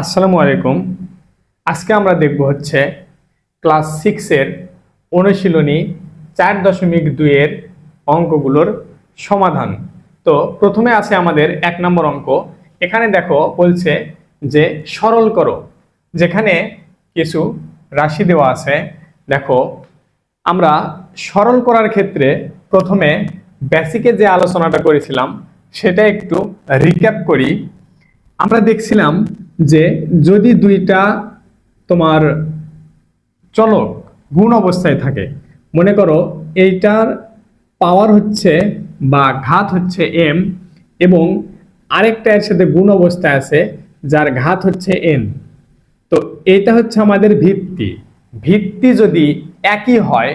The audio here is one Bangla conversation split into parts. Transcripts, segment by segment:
আসসালামু আলাইকুম। আজকে আমরা দেখব হচ্ছে ক্লাস সিক্সের অনুশীলনী চার দশমিক দুইয়ের অঙ্কগুলোর সমাধান। তো প্রথমে আছে আমাদের এক নম্বর অঙ্ক। এখানে দেখো বলছে যে সরল করো। যেখানে কিছু রাশি দেওয়া আছে, দেখো, আমরা সরল করার ক্ষেত্রে প্রথমে বেসিকে যে আলোচনাটা করেছিলাম, সেটা একটু রিক্যাপ করি। আমরা দেখছিলাম যে যদি দুইটা তোমার চলক গুণ অবস্থায় থাকে, মনে করো এইটার পাওয়ার হচ্ছে বা ঘাত হচ্ছে এম এবং আরেকটা এর সাথে গুণ অবস্থায় আছে যার ঘাত হচ্ছে এন তো এটা হচ্ছে আমাদের ভিত্তি। ভিত্তি যদি একই হয়,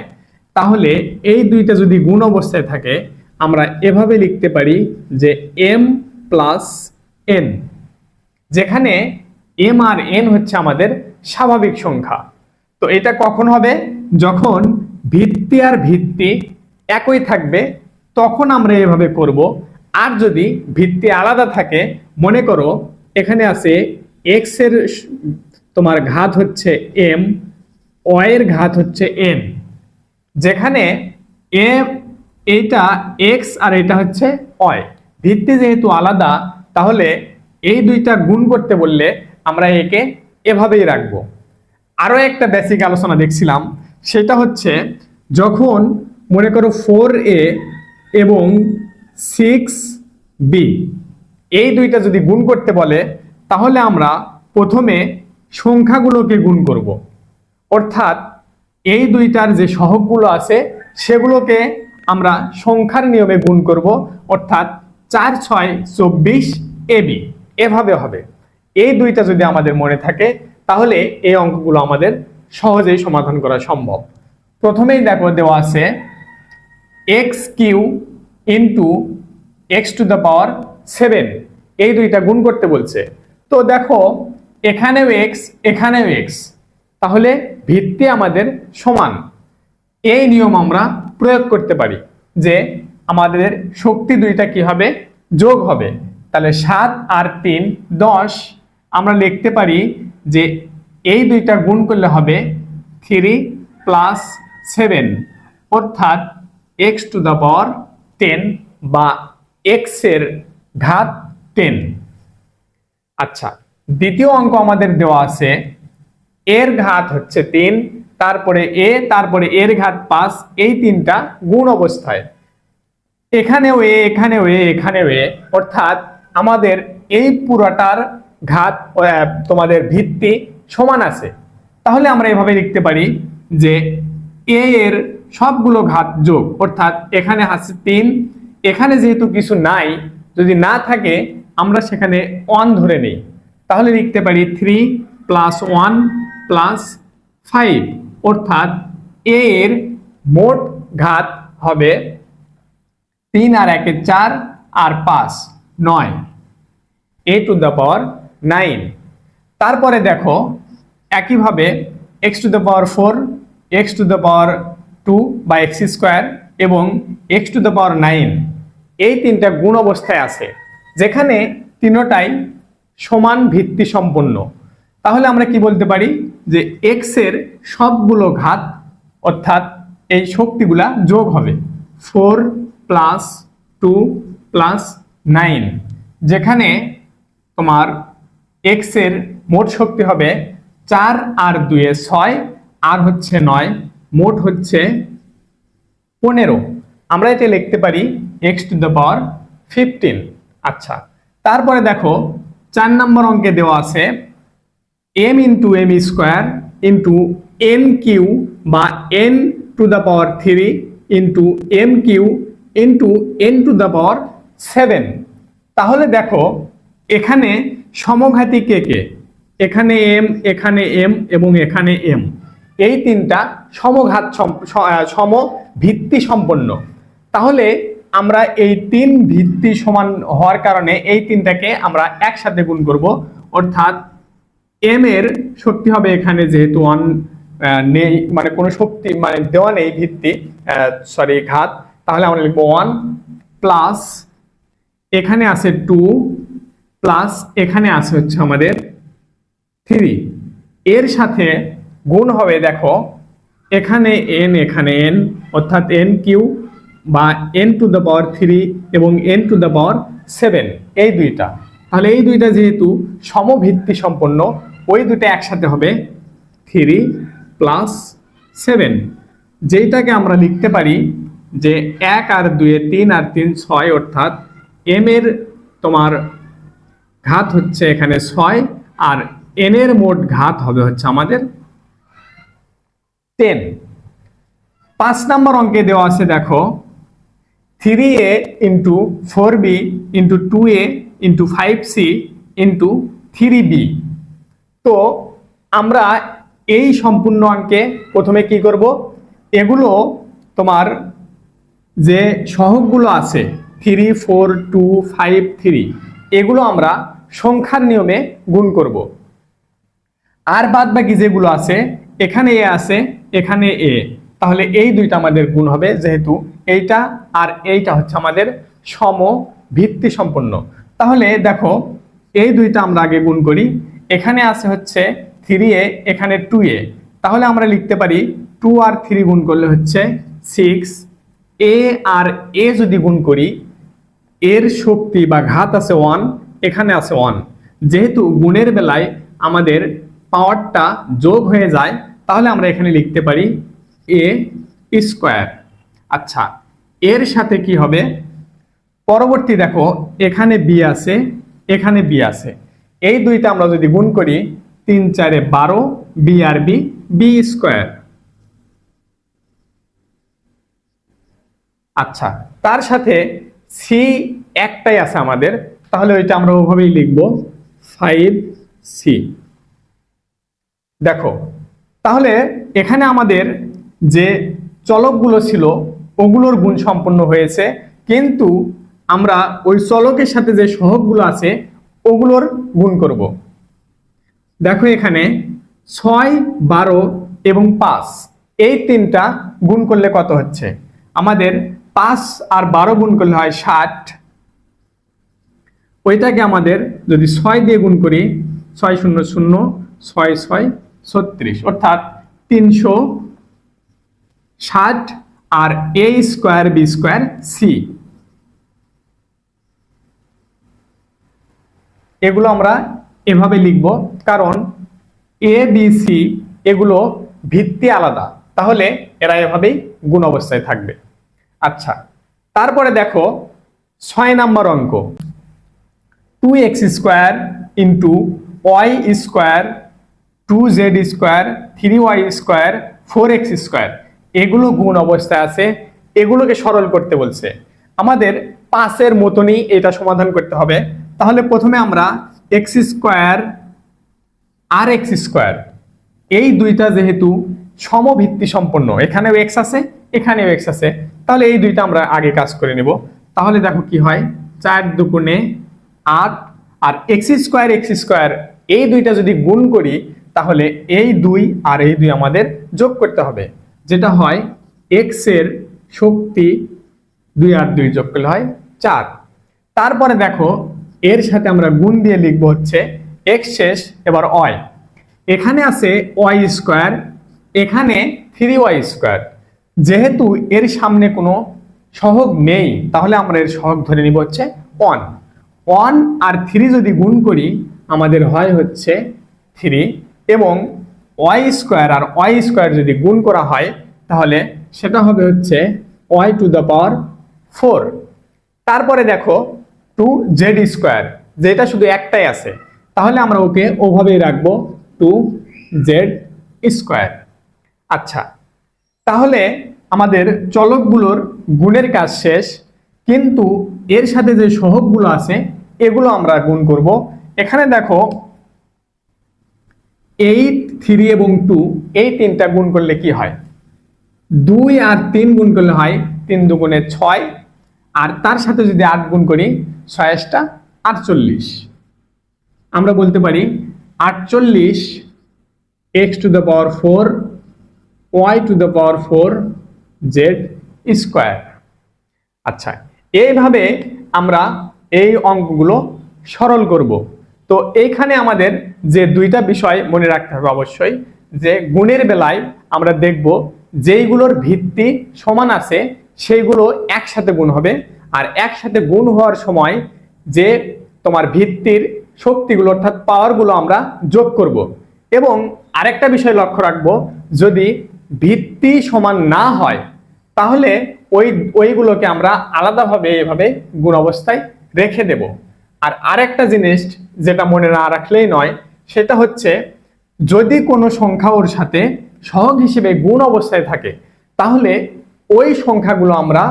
তাহলে এই দুইটা যদি গুণ অবস্থায় থাকে, আমরা এভাবে লিখতে পারি যে এম প্লাস এন যেখানে এম আর এন হচ্ছে আমাদের স্বাভাবিক সংখ্যা। তো এটা কখন হবে? যখন ভিত্তি আর ভিত্তি একই থাকবে, তখন আমরা এভাবে করব। আর যদি ভিত্তি আলাদা থাকে, মনে করো এখানে আছে এক্সের তোমার ঘাত হচ্ছে এম এর ঘাত হচ্ছে এন যেখানে এ এইটা এক্স আর এটা হচ্ছে অয় ভিত্তি যেহেতু আলাদা, তাহলে এই দুইটা গুণ করতে বললে আমরা একে এভাবেই রাখব। আরও একটা বেসিক আলোচনা দেখছিলাম, সেটা হচ্ছে যখন মনে করো ফোর এ এবং সিক্স বি এই দুইটা যদি গুণ করতে বলে, তাহলে আমরা প্রথমে সংখ্যাগুলোকে গুণ করব। অর্থাৎ এই দুইটার যে সহগগুলো আছে, সেগুলোকে আমরা সংখ্যার নিয়মে গুণ করব। অর্থাৎ চার, ছয়, চব্বিশ এবি এভাবে হবে। এই দুইটা যদি আমাদের মনে থাকে, তাহলে এই অঙ্কগুলো আমাদের সহজেই সমাধান করা সম্ভব। প্রথমেই দেখো দেওয়া আছে x cube into x to the power seven. এই দুইটা গুণ করতে বলছে। তো দেখো, এখানেও এক্স এখানেও এক্স তাহলে ভিত্তি আমাদের সমান। এই নিয়ম আমরা প্রয়োগ করতে পারি যে আমাদের শক্তি দুইটা কি হবে? যোগ হবে। তাহলে সাত আর তিন, দশ, আমরা লিখতে পারি যে এই দুইটা গুণ করলে হবে থ্রি প্লাস সেভেন। অর্থাৎ x to the power ten বা এক্সের ঘাত টেন। আচ্ছা দ্বিতীয় অঙ্ক আমাদের দেওয়া আছে, এর ঘাত হচ্ছে তিন, তারপরে এ, তারপরে এর ঘাত পাঁচ, এই তিনটা গুণ অবস্থায়। এখানেও এ এখানেও এ এখানেও এ, অর্থাৎ আমাদের এই পুরাটার ঘাত তোমাদের ভিত্তি সমান আছে। তাহলে আমরা এভাবে লিখতে পারি যে এ এর সবগুলো ঘাত যোগ, অর্থাৎ এখানে আছে তিন, এখানে যেহেতু কিছু নাই, যদি না থাকে, আমরা সেখানে ওয়ান ধরে নেই। তাহলে লিখতে পারি three plus one plus five অর্থাৎ এ এর মোট ঘাত হবে তিন আর একে চার আর পাঁচ। নয়। A to the power nine তারপরে দেখো, একইভাবে x to the power four x to the power two বা এক্স স্কোয়ার এবং x to the power nine এই তিনটা গুণ অবস্থায় আছে। যেখানে তিনোটাই সমান ভিত্তি সম্পন্ন। তাহলে আমরা কি বলতে পারি? যে এক্সের সবগুলো ঘাত অর্থাৎ এই শক্তিগুলা যোগ হবে। Four plus two plus nine, যেখানে তোমার এক্সের মোট শক্তি হবে চার আর দুয়ে ছয়, আর হচ্ছে নয়, মোট হচ্ছে পনেরো। আমরা এটা লিখতে পারি x to the power fifteen আচ্ছা তারপরে দেখো, চার নম্বর অঙ্কে দেওয়া আছে m into m square into n cube বা n to the power three into m cube into n to the power seven তাহলে দেখো, এখানে সমঘাতী কে কে? এখানে এম এখানে এম এবং এখানে এম। এই তিনটা সমঘাত সম- ভিত্তি সম্পন্ন। তাহলে আমরা এই তিন ভিত্তি সমান হওয়ার কারণে এই তিনটাকে আমরা একসাথে গুণ করব। অর্থাৎ এম এর শক্তি হবে এখানে যেহেতু ওয়ান নেই মানে কোনো শক্তি মানে দেওয়া নেই ভিত্তি সরি ঘাত। তাহলে আমরা লিখব ওয়ান প্লাস এখানে আছে টু প্লাস এখানে আছে হচ্ছে আমাদের থ্রি এর সাথে গুণ হবে, দেখো, এখানে এন এখানে এন অর্থাৎ এন কিউ বা n to the power three এবং n to the power seven এই দুইটা। তাহলে এই দুইটা যেহেতু সমভিত্তি সম্পন্ন, ওই দুইটা একসাথে হবে থ্রি প্লাস সেভেন যেইটাকে আমরা লিখতে পারি যে এক আর দুয়ে তিন আর তিন ছয়, অর্থাৎ এম এর তোমার ঘাত হচ্ছে এখানে ছয়, আর এন এর মোট ঘাত হবে হচ্ছে আমাদের টেন পাঁচ নাম্বার অঙ্কে দেওয়া আছে, দেখো three a into four b into two a into five c into three b তো আমরা এই সম্পূর্ণ অঙ্কে প্রথমে কি করব? এগুলো তোমার যে সহগগুলো আছে three four two five three এগুলো আমরা সংখ্যার নিয়মে গুণ করব। আর বাদ বাকি যেগুলো আছে, এখানে এ আছে, এখানে এ। তাহলে এই দুইটা আমাদের গুণ হবে যেহেতু এইটা আর এইটা হচ্ছে আমাদের সম ভিত্তি সম্পন্ন। তাহলে দেখো, এই দুইটা আমরা আগে গুণ করি। এখানে আছে হচ্ছে থ্রি এ, এখানে টু এ। তাহলে আমরা লিখতে পারি টু আর থ্রি গুণ করলে হচ্ছে সিক্স এ আর এ যদি গুণ করি এর শক্তি বা ঘাত আছে ওয়ান, এখানে আছে ওয়ান। যেহেতু গুণের বেলায় আমাদের পাওয়ারটা যোগ হয়ে যায়, তাহলে আমরা এখানে লিখতে পারি এ স্কোয়ার। আচ্ছা এর সাথে কি হবে? পরবর্তী দেখো, এখানে বি আছে, এখানে বি আছে। এই দুইটা আমরা যদি গুণ করি, তিন চারে বারো, বি আর বি বি স্কোয়ার। আচ্ছা তার সাথে সি একটাই আছে আমাদের, তাহলে ওইটা আমরা ওভাবেই লিখব ফাইভ সি। দেখো, তাহলে এখানে আমাদের যে চলকগুলো ছিল, ওগুলোর গুণ সম্পন্ন হয়েছে, কিন্তু আমরা ওই চলকের সাথে যে সহগগুলো আছে, ওগুলোর গুণ করব। দেখো এখানে ছয়, বারো এবং পাঁচ, এই তিনটা গুণ করলে কত হচ্ছে? আমাদের পাঁচ আর বারো গুণ করলে হয় ষাট। ওইটাকে আমাদের যদি ছয় দিয়ে গুণ করি, ছয় শূন্য শূন্য, ছয় ছয় ছত্রিশ, অর্থাৎ তিনশো ষাট আর a square b square c. এগুলো আমরা এভাবে লিখব, কারণ এ, বি, সি এগুলো ভিত্তি আলাদা। তাহলে এরা এভাবেই গুণ অবস্থায় থাকবে। আচ্ছা তারপরে দেখো ছয় নাম্বার অঙ্ক। Two x square into y square two z square three y square four x square এগুলো গুণ অবস্থায় আছে, এগুলোকে সরল করতে বলছে। আমাদের পাঁচের মতনই এটা সমাধান করতে হবে। তাহলে প্রথমে আমরা এক্স স্কোয়ার আর এক্স স্কোয়ার এই দুইটা যেহেতু সমভিত্তি সম্পন্ন এখানেও এক্স আছে, এখানেও এক্স আছে। তাহলে এই দুইটা আমরা আগে কাজ করে নেব। তাহলে দেখো কি হয়? চার দুগুণে আট আর এক্স স্কোয়ার এক্স স্কোয়ার, এই দুইটা যদি গুণ করি, তাহলে এই দুই আর এই দুই আমাদের যোগ করতে হবে। যেটা হয়, এক্সের শক্তি দুই আর দুই যোগ করলে হয় চার। তারপরে দেখো, এর সাথে আমরা গুণ দিয়ে লিখব হচ্ছে এক্স শেষ, এবার অয় এখানে আছে ওয়াই স্কোয়ার, এখানে থ্রি ওয়াই স্কোয়ার। যেহেতু এর সামনে কোনো সহগ নেই, তাহলে আমরা এর সহগ ধরে নিব হচ্ছে ওয়ান ওয়ান আর থ্রি যদি গুণ করি, আমাদের হয় হচ্ছে থ্রি এবং ওয়াই স্কোয়ার আর ওয়াই স্কোয়ার যদি গুণ করা হয়, তাহলে সেটা হবে হচ্ছে y to the power four তারপরে দেখো টু জেড স্কোয়ার যেটা শুধু একটাই আছে, তাহলে আমরা ওকে ওভাবেই রাখব টু জেড স্কোয়ার আচ্ছা তাহলে আমাদের চলকগুলোর গুণের কাজ শেষ, কিন্তু এর সাথে যে সহগগুলো আছে, এগুলো আমরা গুণ করব। এখানে দেখো এইট থ্রি এবং টু এই তিনটা গুণ করলে কি হয়? দুই আর তিন গুণ করলে হয় তিন দুগুণে ছয়, আর তার সাথে যদি আট গুণ করি, ছয়াশটা আটচল্লিশ। আমরা বলতে পারি, আটচল্লিশ x to the power four y to the power four z square আচ্ছা এইভাবে আমরা এই অঙ্কগুলো সরল করব। তো এইখানে আমাদের যে দুইটা বিষয় মনে রাখতে হবে অবশ্যই, যে গুণের বেলায় আমরা দেখব যেইগুলোর ভিত্তি সমান আছে, সেইগুলো একসাথে গুণ হবে। আর একসাথে গুণ হওয়ার সময় যে তোমার ভিত্তির শক্তিগুলো অর্থাৎ পাওয়ারগুলো আমরা যোগ করব। এবং আরেকটা বিষয় লক্ষ্য রাখব, যদি ভিত্তি সমান না হয়, তাহলে ওই, ওইগুলোকে আমরা আলাদাভাবে এভাবে গুণ অবস্থায় রেখে দেব। আর আরেকটা জিনিস যেটা মনে না রাখলেই নয়, সেটা হচ্ছে যদি কোনো সংখ্যা ওর সাথে সহগ হিসেবে গুণ অবস্থায় থাকে, তাহলে ওই সংখ্যাগুলো আমরা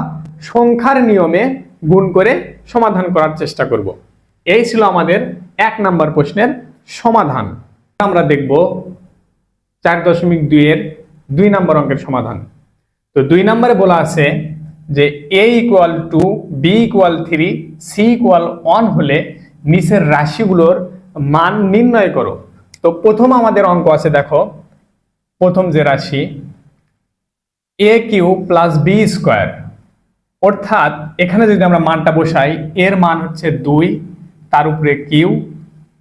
সংখ্যার নিয়মে গুণ করে সমাধান করার চেষ্টা করব। এই ছিল আমাদের এক নাম্বার প্রশ্নের সমাধান। আমরা দেখব চার দশমিক দুইয়ের দুই নম্বর অঙ্কের সমাধান। তো দুই নম্বরে বলা আছে যে a equal two b equal three c equal one হলে নিচের রাশিগুলোর মান নির্ণয় করো। তো প্রথম আমাদের অঙ্ক আছে দেখো, প্রথম যে রাশি a cube plus b square অর্থাৎ এখানে যদি আমরা মানটা বসাই, এর মান হচ্ছে দুই, তার উপরে কিউ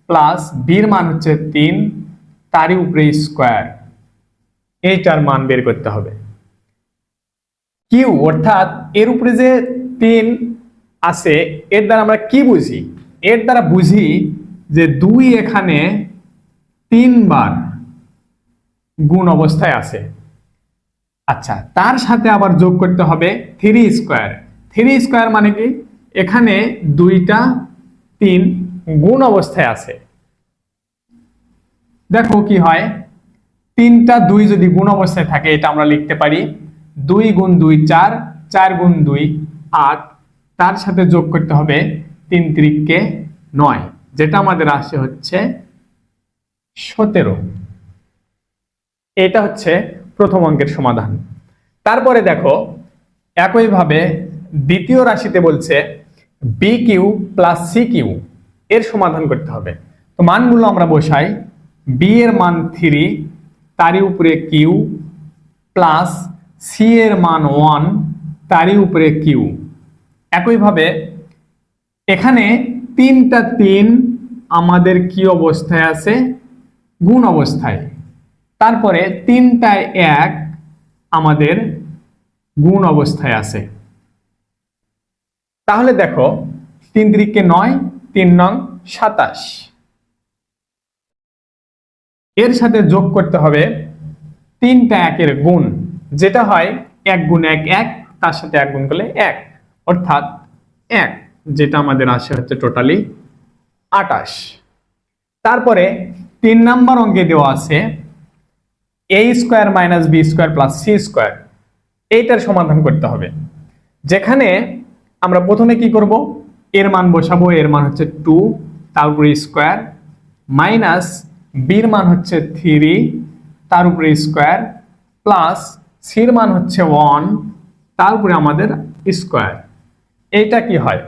প্লাস বির মান হচ্ছে তিন, তারই উপরে স্কোয়ার এইটার মান বের করতে হবে। কিউ অর্থাৎ এর উপরে যে তিন আছে, এর দ্বারা আমরা কি বুঝি? এর দ্বারা বুঝি যে দুই এখানে তিনবার গুণ অবস্থায় আছে। আচ্ছা তার সাথে আবার যোগ করতে হবে থ্রি স্কোয়ার। থ্রি স্কোয়ার মানে কি? এখানে দুইটা তিন গুণ অবস্থায় আছে। দেখো কি হয়। তিনটা দুই যদি গুণ অবস্থায় থাকে, এটা আমরা লিখতে পারি দুই গুণ দুই চার চার গুণ দুই আট। তার সাথে যোগ করতে হবে তিন ত্রিককে নয়, যেটা আমাদের আসে হচ্ছে সতেরো। এটা হচ্ছে প্রথম অঙ্কের সমাধান। তারপরে দেখো, একইভাবে দ্বিতীয় রাশিতে বলছে b cube plus c cube এর সমাধান করতে হবে। তো মানগুলো আমরা বসাই বি এর মান থ্রি তারই উপরে কিউ প্লাস সি এর মান ওয়ান তারই উপরে কিউ একইভাবে এখানে তিনটা তিন আমাদের কি অবস্থায় আছে? গুণ অবস্থায়। তারপরে তিনটায় এক আমাদের গুণ অবস্থায় আছে। তাহলে দেখো, তিন তিরিকে নয়, তিন নং সাতাশ। এর সাথে যোগ করতে হবে তিনটা একের গুণ, যেটা হয় এক গুণ এক এক, তার সাথে এক গুণ করলে এক, অর্থাৎ এক, যেটা আমাদের আসে হচ্ছে টোটালি আটাশ। তারপরে তিন নাম্বার অঙ্কে দেওয়া আছে a square minus b square plus c square এইটার সমাধান করতে হবে। যেখানে আমরা প্রথমে কি করব? এর মান বসাবো, এর মান হচ্ছে টু তার উপরে স্কোয়ার মাইনাস বির মান হচ্ছে থ্রি তার উপরে স্কোয়ার প্লাস সির মান হচ্ছে ওয়ান তার উপরে আমাদের স্কোয়ার এইটা কি হয়?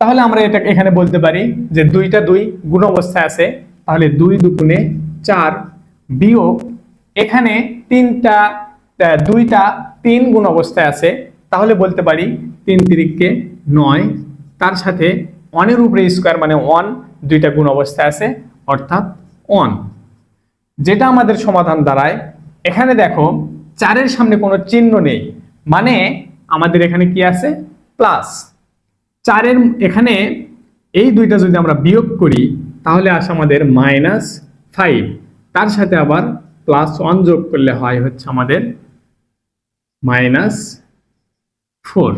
তাহলে আমরা এটা এখানে বলতে পারি যে দুইটা দুই গুণ অবস্থায় আছে, তাহলে দুই দুগুণে চার বিয়োগ এখানে তিনটা দুইটা তিন গুণ অবস্থায় আছে, তাহলে বলতে পারি তিন তিরিককে নয়, তার সাথে ওয়ানের উপরে স্কোয়ার মানে ওয়ান দুইটা গুণ অবস্থায় আছে, অর্থাৎ ওয়ান যেটা আমাদের সমাধান দাঁড়ায়। এখানে দেখো, চারের সামনে কোনো চিহ্ন নেই। মানে আমাদের এখানে কি আছে? প্লাস চারের এখানে এই দুইটা যদি আমরা বিয়োগ করি, তাহলে আসে আমাদের মাইনাস ফাইভ তার সাথে আবার প্লাস ওয়ান যোগ করলে হয় হচ্ছে আমাদের মাইনাস ফোর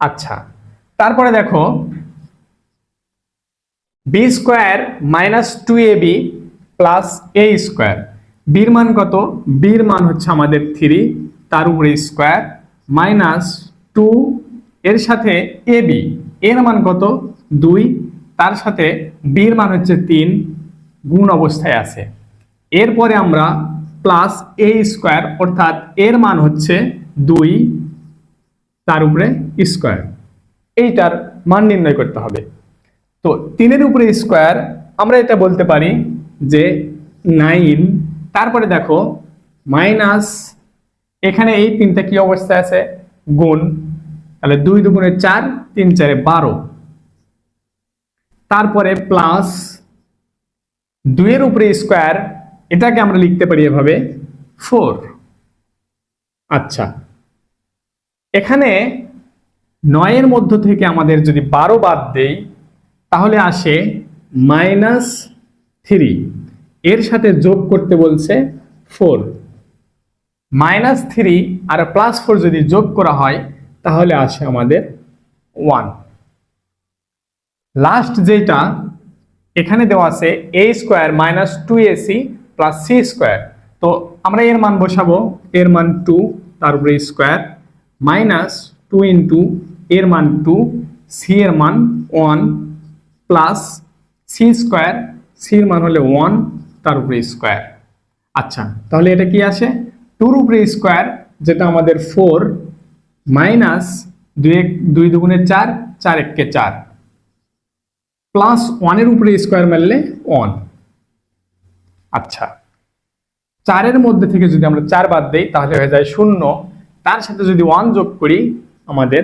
আচ্ছা তারপরে দেখো b square minus two a b plus a square বির মান কত? বির মান হচ্ছে আমাদের থ্রি তার উপরে স্কোয়ার মাইনাস টু এর সাথে এ বি এর মান কত? দুই, তার সাথে বির মান হচ্ছে তিন, গুণ অবস্থায় আছে। এরপরে আমরা প্লাস এ স্কোয়ার অর্থাৎ এর মান হচ্ছে দুই, তার উপরে স্কোয়ার এইটার মান নির্ণয় করতে হবে। তো তিনের উপরে স্কোয়ার আমরা এটা বলতে পারি যে নাইন তারপরে দেখো মাইনাস এখানে এই তিনটা কি অবস্থায় আছে? গুণ, তাহলে দুই দুগুণে চার, তিন চারে বারো। তারপরে প্লাস দুইয়ের উপরে স্কোয়ার এটাকে আমরা লিখতে পারি এভাবে ফোর আচ্ছা। এখানে নয়ের মধ্য থেকে আমাদের যদি বারো বাদ দেই তাহলে আসে মাইনাস থ্রি এর সাথে যোগ করতে বলছে four minus three R plus four যদি যোগ করা হয়, তাহলে আসে আমাদের ওয়ান লাস্ট যেটা, এখানে দেওয়া আছে a square minus two a c plus c square তো আমরা এর মান বসাবো, এর মান টু তারপরে স্কোয়ার মাইনাস টু ইন্টু এর মান টু সি এর মান ওয়ান প্লাস সি স্কোয়ার সির মান হলে ওয়ান তার উপরে স্কোয়ার আচ্ছা তাহলে এটা কি আসে? টুর উপরে স্কোয়ার যেটা আমাদের ফোর মাইনাস দুই এক, দুই দুগুণে চার চার এককে চার। প্লাস ওয়ানের উপরে স্কোয়ার মারলে ওয়ান আচ্ছা চারের মধ্যে থেকে যদি আমরা চার বাদ দেই, তাহলে হয়ে যায় শূন্য। তার সাথে যদি ওয়ান যোগ করি, আমাদের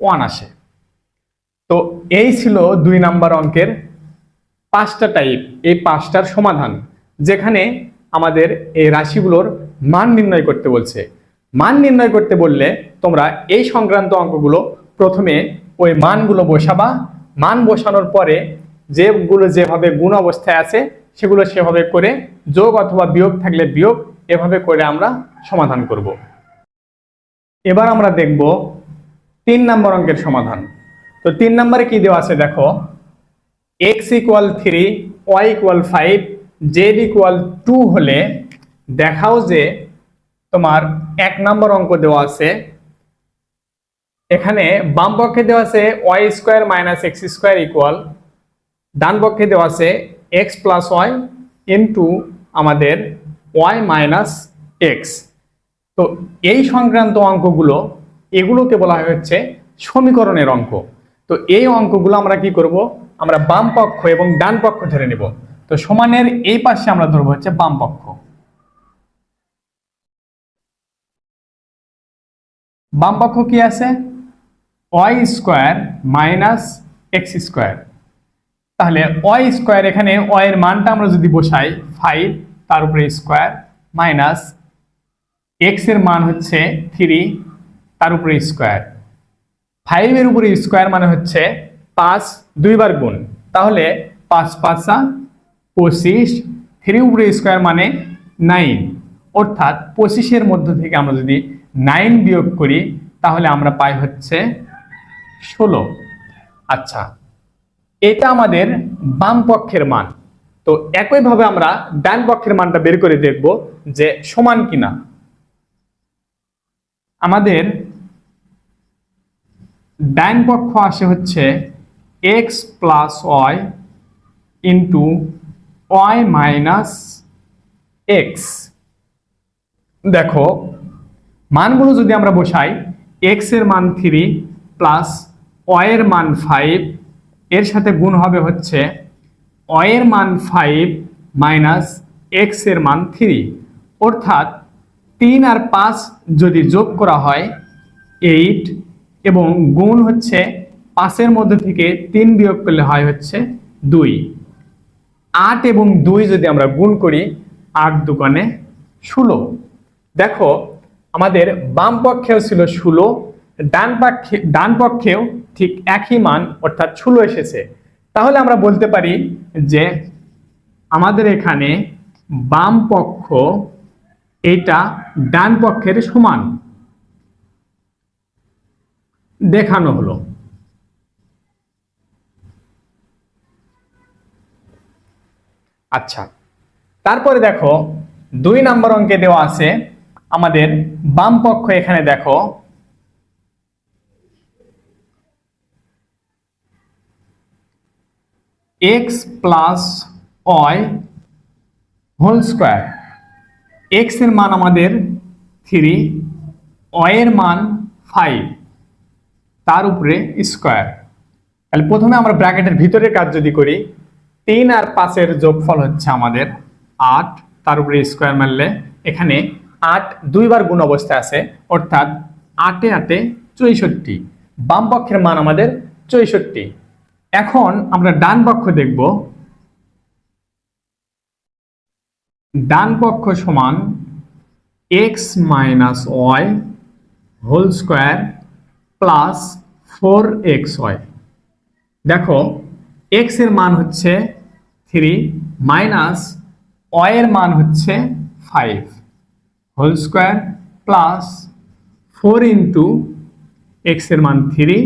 ওয়ান আসে। তো এই ছিল দুই নাম্বার অঙ্কের পাঁচটা টাইপ এই পাঁচটার সমাধান, যেখানে আমাদের এই রাশিগুলোর মান নির্ণয় করতে বলছে। মান নির্ণয় করতে বললে তোমরা এই সংক্রান্ত অঙ্কগুলো প্রথমে ওই মানগুলো বসাবা। মান বসানোর পরে যেগুলো যেভাবে গুণ অবস্থায় আছে, সেগুলো সেভাবে করে যোগ অথবা বিয়োগ থাকলে বিয়োগ, এভাবে করে আমরা সমাধান করব। এবার আমরা দেখব তিন নম্বর অঙ্কের সমাধান। তো তিন নম্বরে কি দেওয়া আছে দেখো? X equal three y equal five z equal two হলে দেখাও যে তোমার এক নম্বর অঙ্ক দেওয়া আছে। এখানে বাম পক্ষে দেওয়া আছে y square minus x square equal ডান পক্ষে দেওয়া আছে এক্স প্লাস ওয়াই ইন্টু আমাদের ওয়াই মাইনাস এক্স তো এই সংক্রান্ত অঙ্কগুলো, এগুলোকে বলা হচ্ছে সমীকরণের অঙ্ক। তো এই অঙ্কগুলো আমরা কি করব? আমরা বাম পক্ষ এবং ডান পক্ষ ধরে নেব। তো সমানের এই পাশে আমরা ধরবো হচ্ছে বাম পক্ষ। বাম পক্ষ কি আছে? Y square minus x square. তাহলে ওয়াই স্কোয়ার এখানে ওয়াই এর মানটা আমরা যদি বসাই, ফাইভ, তার উপরে স্কোয়ার মাইনাস এক্সের মান হচ্ছে থ্রি, তার উপরে স্কোয়ার। ফাইভের উপরে স্কোয়ার মানে হচ্ছে পাঁচ দুইবার গুণ। তাহলে পাঁচ পাঁচা পঁচিশ থ্রি উপরে স্কোয়ার মানে নাইন। অর্থাৎ পঁচিশের মধ্য থেকে আমরা যদি নাইন বিয়োগ করি, তাহলে আমরা পাই হচ্ছে ষোলো। আচ্ছা এটা আমাদের বাম পক্ষের মান। তো একইভাবে আমরা ডান পক্ষের মানটা বের করে দেখব যে সমান কিনা। আমাদের ডান পক্ষ আসে হচ্ছে x plus y into y minus x দেখো, মানগুলো যদি আমরা বসাই এক্সের মান থ্রি প্লাস ওয়াই এর মান ফাইভ এর সাথে গুণ হবে হচ্ছে ওয়াই এর মান ফাইভ মাইনাস এক্সের মান থ্রি অর্থাৎ তিন আর পাঁচ যদি যোগ করা হয় এইট এবং গুণ হচ্ছে পাঁচের মধ্যে থেকে তিন বিয়োগ করলে হয় হচ্ছে দুই। আট এবং দুই যদি আমরা গুণ করি, আট দোকানে ষোলো। দেখো, আমাদের বাম পক্ষেও ছিল ষোলো, ডান পক্ষে, ডান পক্ষেও ঠিক একই মান, অর্থাৎ ষোলো এসেছে। তাহলে আমরা বলতে পারি যে আমাদের এখানে বাম পক্ষ এটা ডান পক্ষের সমান। দেখানো হলো। আচ্ছা তারপরে দেখো, দুই নম্বর অঙ্কে দেওয়া আছে, আমাদের বাম পক্ষ এখানে দেখো। X plus y whole square এক্সের মান আমাদের থ্রি এর মান ফাইভ তার উপরে স্কোয়ার তাহলে প্রথমে আমরা ব্র্যাকেটের ভিতরের কাজ যদি করি, তিন আর পাঁচের যোগফল হচ্ছে আমাদের আট। তার উপরে স্কোয়ার মারলে এখানে আট দুইবার গুণ অবস্থায় আছে, অর্থাৎ আটে আটে চৌষট্টি। বাম পক্ষের মান আমাদের চৌষট্টি। এখন আমরা ডান পক্ষ দেখব। ডান পক্ষ সমান x minus y whole square plus four x y দেখো এক্সের মান হচ্ছে থ্রি মাইনাস ওয়াই এর মান হচ্ছে five whole square plus four into এক্সের মান থ্রি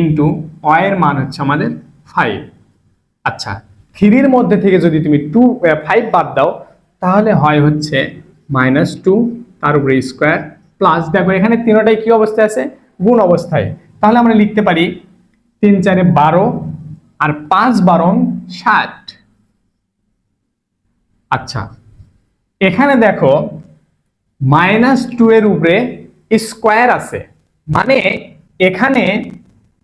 ইন্টু ওয়াই এর মান হচ্ছে আমাদের ফাইভ আচ্ছা থ্রির মধ্যে থেকে যদি তুমি টু ফাইভ বাদ দাও, তাহলে হয় হচ্ছে মাইনাস টু তার উপরে স্কোয়ার প্লাস দেখো, এখানে তিনটাই কি অবস্থায় আছে? গুণ অবস্থায়। তাহলে আমরা লিখতে পারি তিন চারে বারো আর পাঁচ বারং ষাট। আচ্ছা এখানে দেখো মাইনাস টু এর উপরে স্কোয়ার আছে। মানে এখানে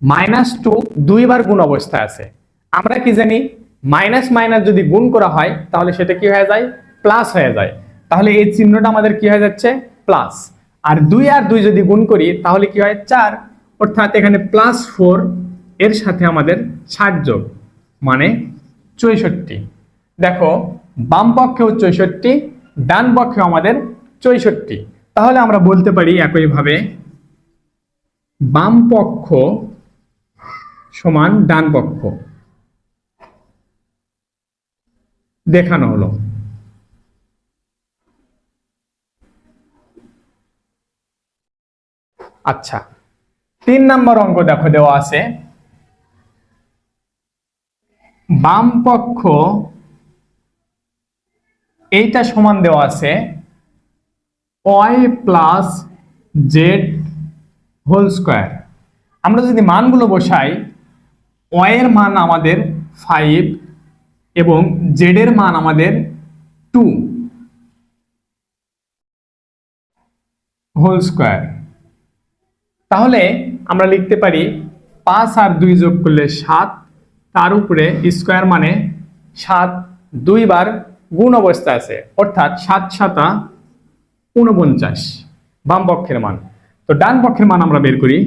মাইনাস টু দুইবার গুণ অবস্থায় আছে। আমরা কি জানি, মাইনাস মাইনাস যদি গুণ করা হয়, তাহলে সেটা কি হয়ে যায়? প্লাস হয়ে যায়। তাহলে এই চিহ্নটা আমাদের কি হয়ে যাচ্ছে? প্লাস। আর দুই আর দুই যদি গুণ করি, তাহলে কি হয়? চার। অর্থাৎ এখানে প্লাস ফোর এর সাথে আমাদের ষাট যোগ মানে চৌষট্টি। দেখো, বাম পক্ষেও চৌষট্টি, ডান পক্ষেও আমাদের চৌষট্টি। তাহলে আমরা বলতে পারি একইভাবে, বাম পক্ষ সমান ডান পক্ষ। দেখানো হলো। আচ্ছা তিন নম্বর অঙ্ক দেখো দেওয়া আছে। বাম পক্ষ এইটা সমান দেওয়া আছে y plus z whole square আমরা যদি মানগুলো বসাই ওয়াই এর মান আমাদের ফাইভ এবং জেড এর মান আমাদের টু হোল স্কোয়ার তাহলে আমরা লিখতে পারি পাঁচ আর দুই যোগ করলে সাত, তার উপরে স্কোয়ার মানে সাত দুইবার গুণ অবস্থা আছে, অর্থাৎ সাত সাতা উনপঞ্চাশ বাম পক্ষের মান। তো ডান পক্ষের মান আমরা বের করি।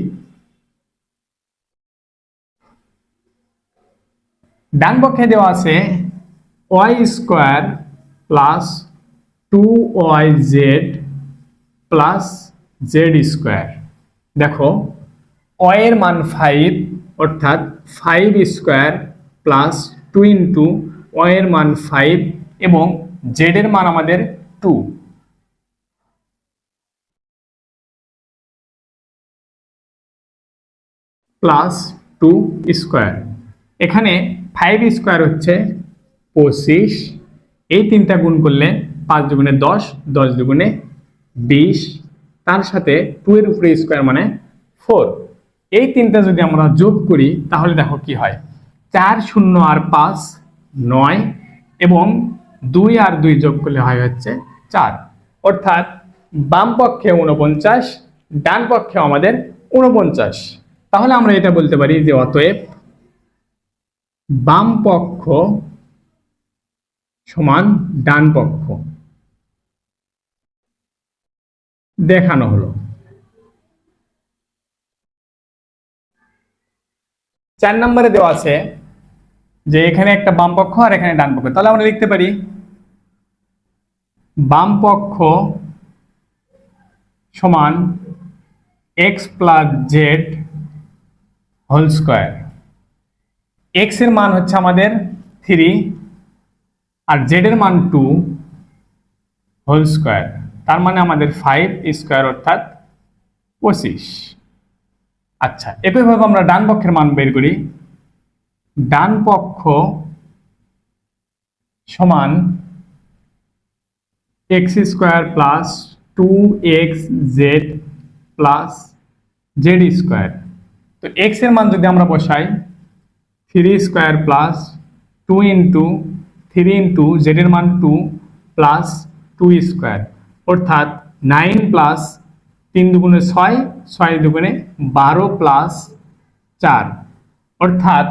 ডান পক্ষে দেওয়া আছে y square plus two y z plus z square. দেখো ওয়াই এর মান ফাইভ অর্থাৎ five square plus two into y এর মান ফাইভ এবং জেড এর মান আমাদের টু প্লাস টু স্কোয়ার এখানে ফাইভ স্কোয়ার হচ্ছে পঁচিশ। এই তিনটা গুণ করলে পাঁচ দুগুণে দশ দশ দুগুণে বিশ। তার সাথে টু এর উপরে স্কোয়ার মানে ফোর এই তিনটা যদি আমরা যোগ করি, তাহলে দেখো কি হয়? চার শূন্য আর পাঁচ নয় এবং দুই আর দুই যোগ করলে হয় হচ্ছে চার। অর্থাৎ বাম পক্ষে উনপঞ্চাশ ডান পক্ষে আমাদের উনপঞ্চাশ তাহলে আমরা এটা বলতে পারি যে অতএব বাম পক্ষ সমান ডান পক্ষ। দেখানো হলো। চার নম্বরে দেওয়া আছে যে এখানে একটা বাম পক্ষ আর এখানে ডান পক্ষ। তাহলে আমরা লিখতে পারি, বাম পক্ষ সমান x plus z whole square এক্সের মান হচ্ছে আমাদের থ্রি আর জেড এর মান টু হোল স্কোয়ার তার মানে আমাদের ফাইভ স্কোয়ার অর্থাৎ পঁচিশ। আচ্ছা একইভাবে আমরা ডান পক্ষের মান বের করি। ডান পক্ষ সমান x square plus two x z plus z square তো এক্সের মান যদি আমরা বসাই three square plus two into three into z এর মান টু প্লাস টু স্কোয়ার অর্থাৎ নাইন প্লাস তিন দুগুণে ছয় ছয় দুগুণে বারো প্লাস চার। অর্থাৎ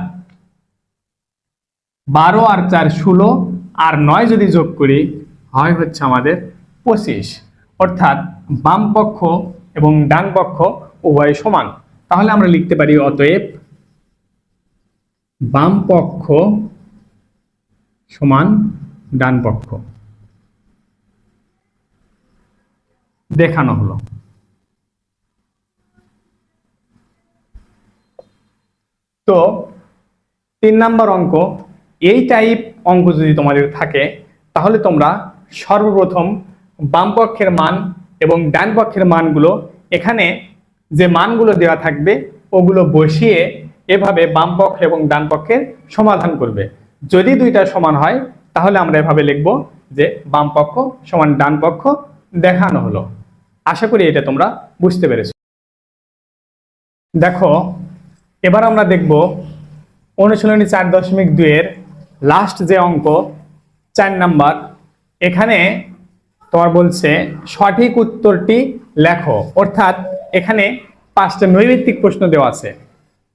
বারো আর চার ষোলো, আর নয় যদি যোগ করি, হয় হচ্ছে আমাদের পঁচিশ। অর্থাৎ বাম পক্ষ এবং ডান পক্ষ উভয় সমান। তাহলে আমরা লিখতে পারি অতএব বাম পক্ষ সমান ডান পক্ষ। দেখানো হলো। তো তিন নাম্বার অঙ্ক, এই টাইপ অঙ্ক যদি তোমাদের থাকে, তাহলে তোমরা সর্বপ্রথম বাম পক্ষের মান এবং ডান পক্ষের মানগুলো এখানে যে মানগুলো দেওয়া থাকবে, ওগুলো বসিয়ে এভাবে বাম পক্ষ এবং ডান পক্ষের সমাধান করবে। যদি দুইটা সমান হয়, তাহলে আমরা এভাবে লিখব যে বাম পক্ষ সমান ডান পক্ষ দেখানো হলো। আশা করি এটা তোমরা বুঝতে পেরেছ। দেখো, এবার আমরা দেখব অনুশীলনী চার দশমিক দুইয়ের লাস্ট যে অঙ্ক, চার নাম্বার, এখানে তোমার বলছে সঠিক উত্তরটি লেখো। অর্থাৎ এখানে পাঁচটা নৈমিত্তিক প্রশ্ন দেওয়া আছে।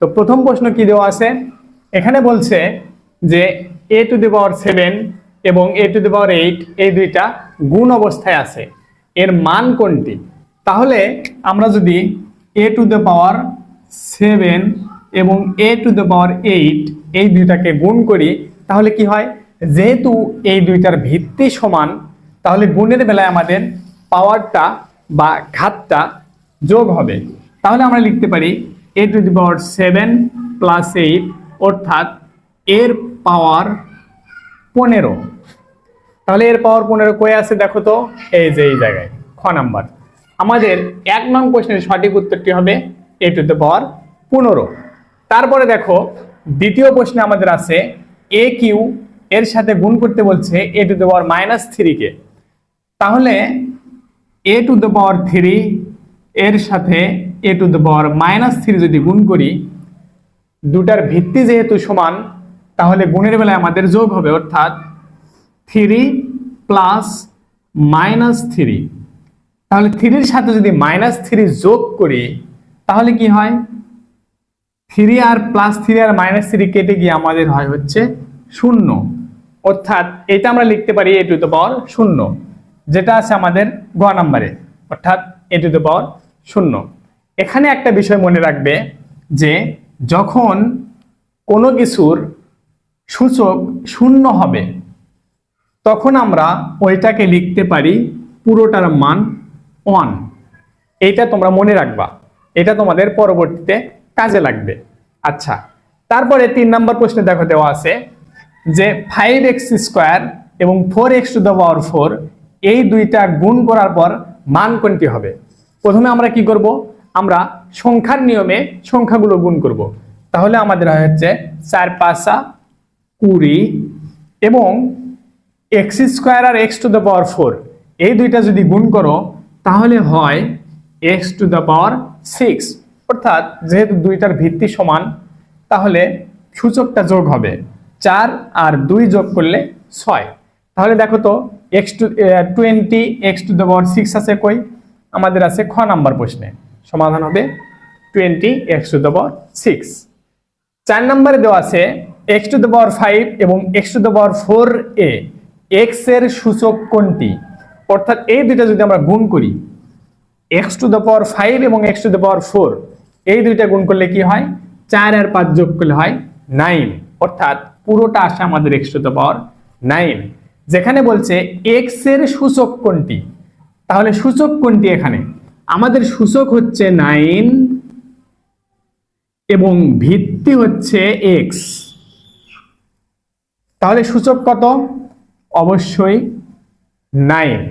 তো প্রথম প্রশ্ন কি দেওয়া আছে? এখানে বলছে যে এ টু দি পাওয়ার সেভেন এবং এ টু দি পাওয়ার এইট এই দুইটা গুণ অবস্থায় আছে। এর মান কোনটি? তাহলে আমরা যদি a to the power seven এবং a to the power eight এই দুইটাকে গুণ করি, তাহলে কি হয়? যেহেতু এই দুইটার ভিত্তি সমান, তাহলে গুণের বেলায় আমাদের পাওয়ারটা বা ঘাতটা যোগ হবে। তাহলে আমরা লিখতে পারি a to the power seven plus eight অর্থাৎ এর পাওয়ার পনেরো। তাহলে এর পাওয়ার পনেরো কয়ে আছে দেখো তো, এই যে এই জায়গায়, খ নাম্বার। আমাদের এক নং প্রশ্নের সঠিক উত্তরটি হবে এ টু দ্য পাওয়ার পনেরো। তারপরে দেখো, দ্বিতীয় প্রশ্নে আমাদের আছে এ কিউ এর সাথে গুণ করতে বলছে a to the power minus থ্রিকে তাহলে a to the power three এর সাথে a to the power minus three যদি গুণ করি, দুটার ভিত্তি যেহেতু সমান, তাহলে গুণের বেলায় আমাদের যোগ হবে, অর্থাৎ থ্রি প্লাস মাইনাস থ্রি। তাহলে থ্রির সাথে যদি মাইনাস থ্রি যোগ করি, তাহলে কি হয়? থ্রি আর প্লাস থ্রি আর মাইনাস থ্রি কেটে গিয়ে আমাদের হয় হচ্ছে শূন্য। অর্থাৎ এটা আমরা লিখতে পারি এ টু দ্য পাওয়ার শূন্য, যেটা আছে আমাদের গ নাম্বারে। অর্থাৎ এ টু দ্য পাওয়ার শূন্য। এখানে একটা বিষয় মনে রাখবে যে যখন কোনো কিছুর সূচক শূন্য হবে তখন আমরা ওইটাকে লিখতে পারি পুরোটার মান ওয়ান এইটা তোমরা মনে রাখবা। এটা তোমাদের পরবর্তীতে কাজে লাগবে। আচ্ছা তারপরে তিন নম্বর প্রশ্নে দেখো দেওয়া আছে যে ফাইভ এক্স স্কোয়ার এবং four x to the power four এই দুইটা গুণ করার পর মান কোনটি হবে? প্রথমে আমরা কি করব? আমরা সংখ্যার নিয়মে সংখ্যাগুলো গুণ করব। তাহলে আমাদের হচ্ছে চার, পাঁচা কুড়ি এবং x square R x to the power four এই দুইটা যদি গুণ করো, তাহলে হয় x to the power six অর্থাৎ যেহেতু দুইটার ভিত্তি সমান, তাহলে সূচকটা যোগ হবে চার আর দুই যোগ করলে ছয়। তাহলে দেখো তো x to twenty x to the power six আছে কই? আমাদের আছে খ নাম্বার প্রশ্নে। সমাধান হবে twenty x to the power six চার নম্বরে দেওয়া আছে x to the power five এবং x to the power four এ এক্সের সূচক কোনটি? অর্থাৎ এই দুইটা যদি আমরা গুণ করি x to the power five এবং x to the power four এই দুইটা গুণ করলে কি হয়? চার আর পাঁচ যোগ করলে হয় নাইন অর্থাৎ পুরোটা আসে আমাদের x to the power nine যেখানে বলছে এক্সের সূচক কোনটি? তাহলে সূচক কোনটি এখানে? আমাদের সূচক হচ্ছে নাইন এবং ভিত্তি হচ্ছে এক্স তাহলে সূচক কত? অবশ্যই নাইন